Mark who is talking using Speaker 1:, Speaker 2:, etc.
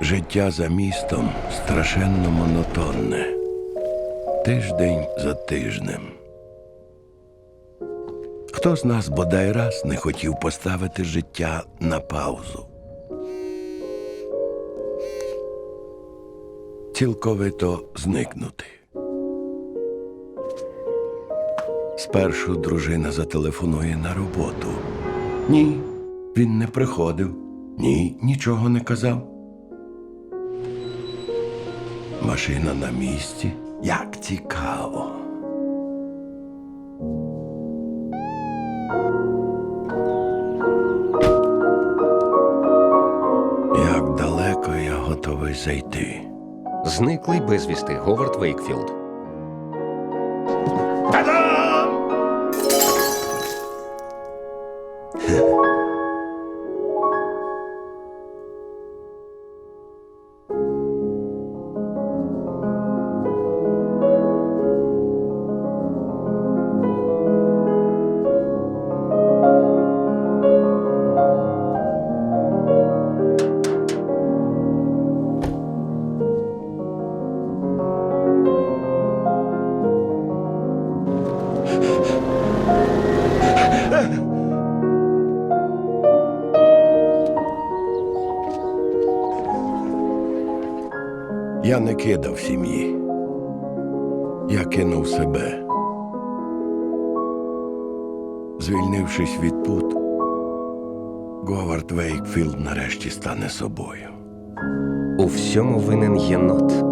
Speaker 1: Життя за містом страшенно монотонне. Тиждень за тижнем. Хто з нас бодай раз не хотів поставити життя на паузу? Цілковито зникнути. Спершу дружина зателефонує на роботу. Ні, він не приходив. Ні, нічого не казав. Машина на місці. Як цікаво. Як далеко я готовий зайти.
Speaker 2: Зниклий безвісти Говард Вейкфілд.
Speaker 1: Я не кидав сім'ї. Я кинув себе. Звільнившись від пут, Говард Вейкфілд нарешті стане собою.
Speaker 2: У всьому винен єнот.